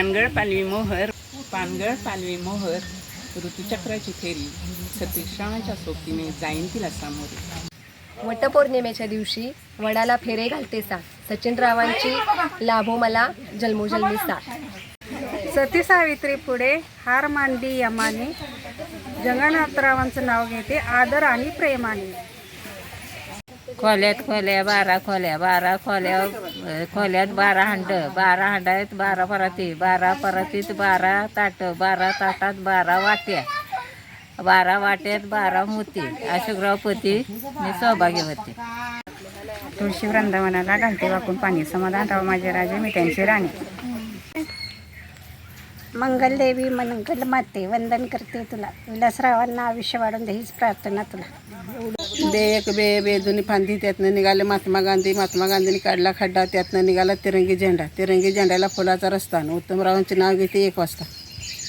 पानगळ पालवी मोहर पानगळ पालवी मोहर ऋतुचक्राची फेरी. सतीश्रावणाच्या सोबतीने जाईन तिला सामोरे. वटपौर्णिमेच्या दिवशी वडाला फेरे घालते साथ. सचिन रावांची लाभो मला जन्मोजन्मी साथ. सती सावित्री पुढे हार मांडी यमाने. जगन्नाथरावांचं नाव घेते आदर आणि प्रेमाने. खोल्यात खोल्या बारा खोल्या बारा खोल्या खोल्यात बारा हांड बारा हांडात बारा पराती बारा परातीत बारा ताट बारा ताटात बारा वाट्या बारा वाट्यात बारा मोती अशोकरावपती मी सहभागी होते. तुळशी वृंदावनाला घालते वाकून पाणी. समाधानराव माझे राजे मी त्यांची राणी. मंगलदेवी मंगल माते वंदन करते तुला. विलासरावांना आयुष्य वाढून दे हीच प्रार्थना तुला. बे एक बे बे जुनी फांदी त्यातनं निघाले. महात्मा गांधी महात्मा गांधींनी काढला खड्डा त्यातनं निघाला तिरंगी झेंडा. तिरंगी झेंड्याला फुलाचा रस्ता आणि उत्तमरावांचे नाव घेते एक वाजता.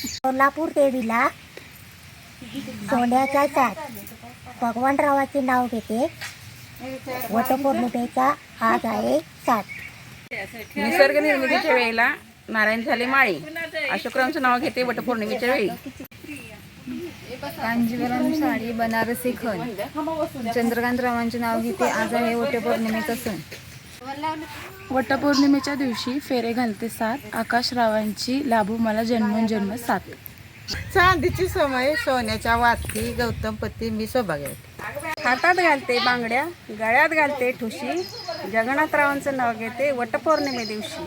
सोलापूर देवीला सोन्याचा चाट भगवानरावाचे नाव घेते. वटपौर्णिमेचा आज आहे सात. निसर्ग निर्मितीच्या वेळेला नारायण झाले माळी. अशोकरावांचं नाव घेते वटपौर्णिमेच्या वेळी. कांजीवरम साडी बनारसी खण. चंद्रकांत रावांचे नाव घेते आज आहे वटपौर्णिमेचा सण. वटपौर्णिमेच्या दिवशी फेरे घालते सात आकाश रावांची लाभू मला जन्मोन जन्म सात. चांदीची समय सोन्याच्या वाती गौतमपती मी सहभागी होते हातात घालते बांगड्या गळ्यात घालते ठुशी. जगन्नाथरावांचं नाव घेते वटपौर्णिमे दिवशी.